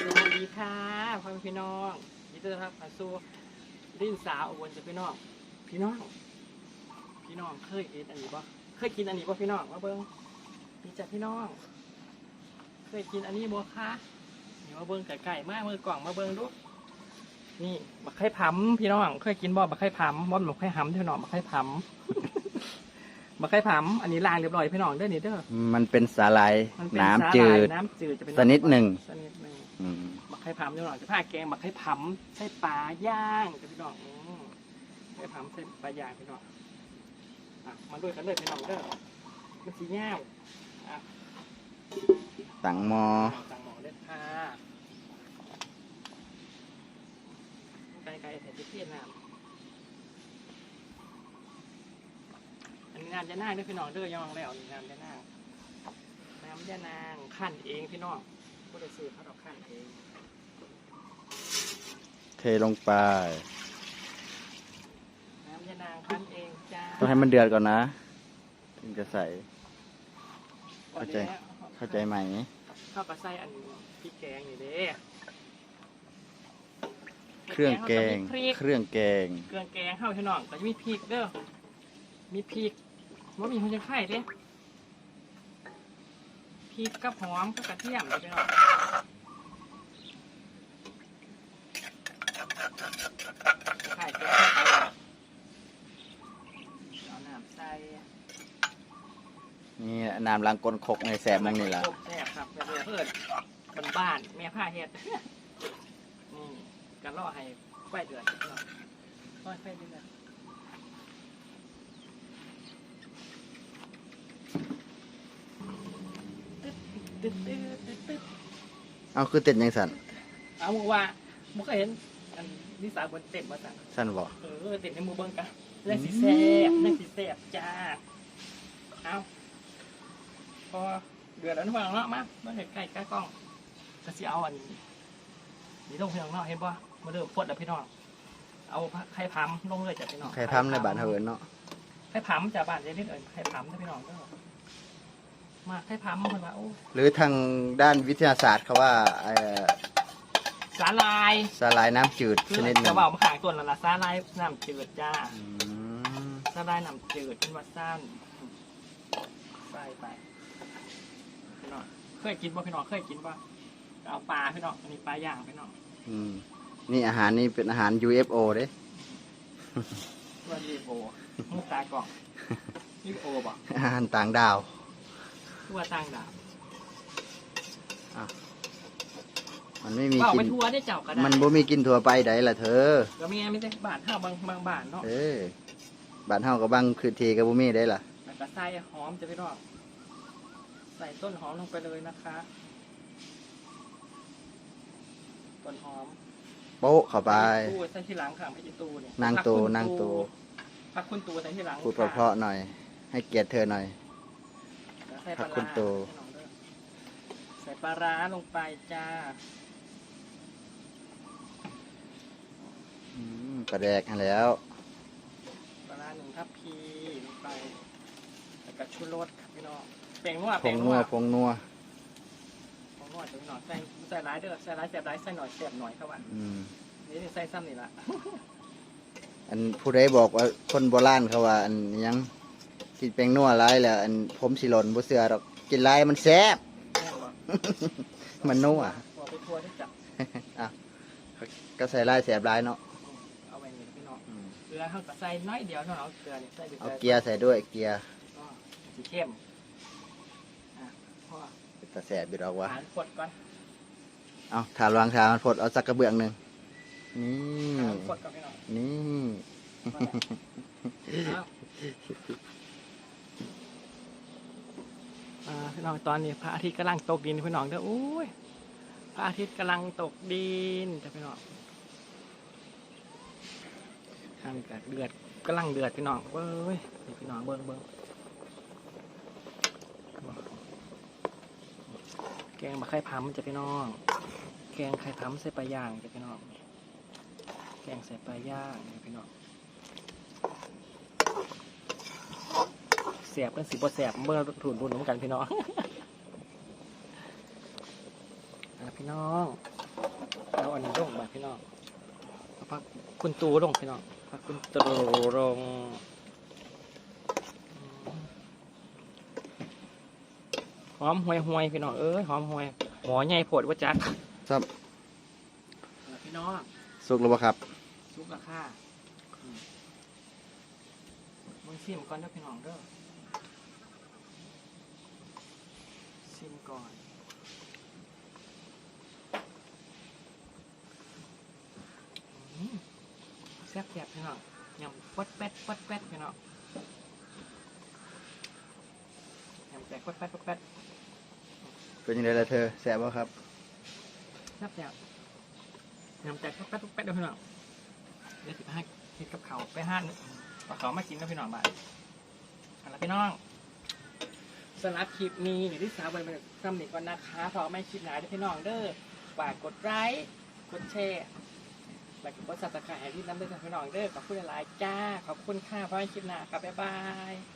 สวัสดีค่ะพ่อพี่น้องยินดีต้อนรับเาซูริ้นสาวอุบลจะพี่น้อง พี่น้อง พี่น้องเคยกินอันนี้ปะเคยกินอันนี้ปะพี่น้องมาเบิ้งนี่จัดพี่น้อง เคยกินอันนี้บัวค่ะนี่มาเบิ้งไก่ไก่มากมือกล่องมาเบิ้งดู นี่บักไข่ผำพี่น้อง เคยกินบ่บักไข่ผำบ่บักไข่หำเท่าน้องบักไข่ผำ บักไข่ผำอันนี้ล้างเรียบร้อยพี่น้องเด้อนี่เด้อมันเป็นสาลายมันเป็นน้ำสาหร่ายจืดน้ำจืดจะเป็นชนิดหนึ่งชนิดหนึ่งอืมบักไข่ผำเดี๋ยวหน่อยจะพาแกงบักไข่ผำใส่ปลาย่างจะพี่น้องอืมไข่ผำใส่ปลาย่างพี่น้องอะมาด้วยกันเลยพี่น้องเด้อมันสีแง่วอะตังหมอสั่งหมอเด็ดค่ะไก่ไก่ใส่ที่เพี้ยนน้ำ นนี้น้ำจะน่างเด้วยพี่น้องเด้อยองแล้วนี่น้ำจะน่างน้ำจะนางขั้นเองพี่น้องผู้ได้ซื้อเขาเราขั้นเองเทลงไป น้ำยานางคั้นเองจ้าต้องให้มันเดือดก่อนนะ ถึงจะใส่ เข้าใจ เข้าใจไหมเข้ากับไส้อันพริกแกงนี่เด้เครื่องแกง พริกเครื่องแกง เครื่องแกงเข้าพี่น้องแต่จะมีพริกเด้อมีพริก ว่ามีหัวใจไข่เด้พริกกับหอมกับกระเทียมเด้อพี่น้องไข่แกงเข้าไปเอาน้ำใส่นี่น้ำล้างก้นคกในแสบมองนี่ละแซ่บครับแบบนี้เพื่อนบนบ้านแม่ผ้าเฮ็ดนี่กันล่อให้ไฟเดือดเนาะล่อให้ไฟเดือด ตึ๊ดตึ๊ดตึ๊ดตึ๊ดตึ๊ดเอาคือเต็ดยังสันเอามึงว่ามึงก็เห็นอันนิสาบนเต็มมาสั่งสันบอกเออเต็มในมือเบิ้งกันเรื่องสีแซ่บเรื่องสีแซ่บจ้าเอาพอเดือดแล้วนึกว่าเนาะมาเมื่อใกล้ๆใกล้กล้องก็สิเอาอันนี้นี่ลงพี่น้องเนาะเห็นป่ะมาเริ่มพดแล้วพี่น้องเอาไข่พัมลงเลยจ้ะพี่น้องใครทำในบ้านเฮาเอิ้นเนาะไข่พัมจากบ้านเจนิดเอิญไข่พัมนะพี่น้องเด้อ มาไข่พัมคนว่าโอ้หรือทางด้านวิทยาศาสตร์เขาว่าเอ่อสาลายสาลายน้ำจืดคือชนิดหนึ่จะงบอกมาขายตัวละละสาลายน้ำจืดจ้าอืมสาลายน้ำจืดเป็นวัดสั้นใส่ไปพี่น้องเคยกินป่ะพี่น้องเคยกินป่ะเอาปลาพี่น้องอันนี้ปลาย่างพี่น้องอืมนี่อาหารนี่เป็นอาหาร UFO เด้ว่าดีโบมึงตากล่องนี่โอบอกอาหารต่างดาว ทั่วต่างดาวมันไม่มีว่ากิไปน ทัวร์ได้เจ้าก็ได้มันบ่มีกินทั่วไปไดล่ะเธอ ก็มีไม่ใช่บาทเท่าบางบางบาทเนาะเออบ้านเฮาก็บางคือทีก็บ่มีได้ล่ะ แล้วก็ใส่หอมจะไปรอบใส่ต้นหอมลงไปเลยนะคะต้นหอม โป๊ะเข้าไป ตู้ใส่ที่หลังค่ะไม่ใช่ตู้เนี่ยนางพักตูคุณนางตูพักคุณตูใส่ที่หลังพูดเพราะๆหน่อย ให้เกียรติเธอหน่อยแล้วใส่ปพัลากคุร้าณตูให้น้องด้วยใส่ปลาร้าลงไปจ้า อืมกระแดกให้แล้ว ปลาร้าหนึ่งทัพพีลงไปแล้วก็ชูรสครับพี่น้องแป้งนัวผแป้งงนันัววผงนัวของนวดถึงหน่อยใส่ใส่ร้ายเด้อใส่ร้ายแสบร้ายใส่หน่อยแสบหน่อยครับว่าอืม นี่ใส่ซ้ำนี่ละอันผู้ใดบอกว่าคนโบราณเขาว่า อันหยัง กินแป้งนัวหลายแล้วอันผมสิหล่นบ่เชื่อดอกกินหลายมันแซ่บแม่บอกมันนัวตัวไปทัวร์ได้จับอะก็ใส่หลายแซ่บหลายเนาะเอาไปนี่พี่น้องอืมเกลือเขาก็ใส่น้อยเดียวเท่านั้นเอาเกลือนี่ใส่ไปเอาเกียร์ใส่ด้วยเกียร์ก็สีเข้มอะพอเป็นตาแซ่บอยู่ดอกว่าหารขวดก่อนเอาถาลวางถามันพดเอาสักกระเบื้องหนึงนี่หารขวดก่อน พี่น้องตอนนี้พระอาทิตย์กำลังตกดินพี่น้องเด้อโอ้ยพระอาทิตย์กำลังตกดินจ้ะพี่น้องทางกเดือดกำลังเดือดพี่น้องเว้ยพี่น้องเบิ้งเบิ้งแกงบะไข่พัมจ้ะพี่น้อง แกงไข่พัมใส่ปลาย่างจ้ะพี่น้อง แกงใส่ปลาย่างจ้ะพี่น้องเสียบกันสิบแสบเมื่อถุนบุญน้ำกันพี่น้องอะพี่น้องเอาอันนี้ลงมาพี่น้องเอาพักคุณตูลงพี่น้องพักคุณตูลงหอมห่วยห่วยๆพี่น้องเอ้ยหอมห่วยหมอใหญ่โผดว่าจักครับแล้วพี่น้องสุกแล้วบ่ครับซุปราคาอืมมึงชิมก่อนเด้อพี่น้องเด้อ ชิมก่อนอืมแซ่บๆพี่น้องยำปัดแป๊ดปัดแป๊ดพี่น้องยำแตกปัดแป๊ดปัดแป๊ดเป็นยังไงล่ะเธอแซ่บบ่ครับแซ่บๆยำแตกปัดแป๊ดปัดแป๊ดเด้อพี่น้องเดี๋ยวสิบห้าคิดกับเขาวไปห้าปลาเขาวมากินกับพี่น้องบ้านเอาละพี่น้อง สำหรับคลิปนี้เนี่ยที่สาวไปเป็นสำเร็จก่อนนะคะพอไม่คลิปหนเด้พี่น้องเด้อฝากกดไลค์กดแชร์แล้วก็กดซับสไครต์ให้ที่น้ำเด้อพี่น้องเด้อขอบคุณหลายๆจ้า ขอบคุณค่ะพอไม่คลิปหนาครับบ๊ายบาย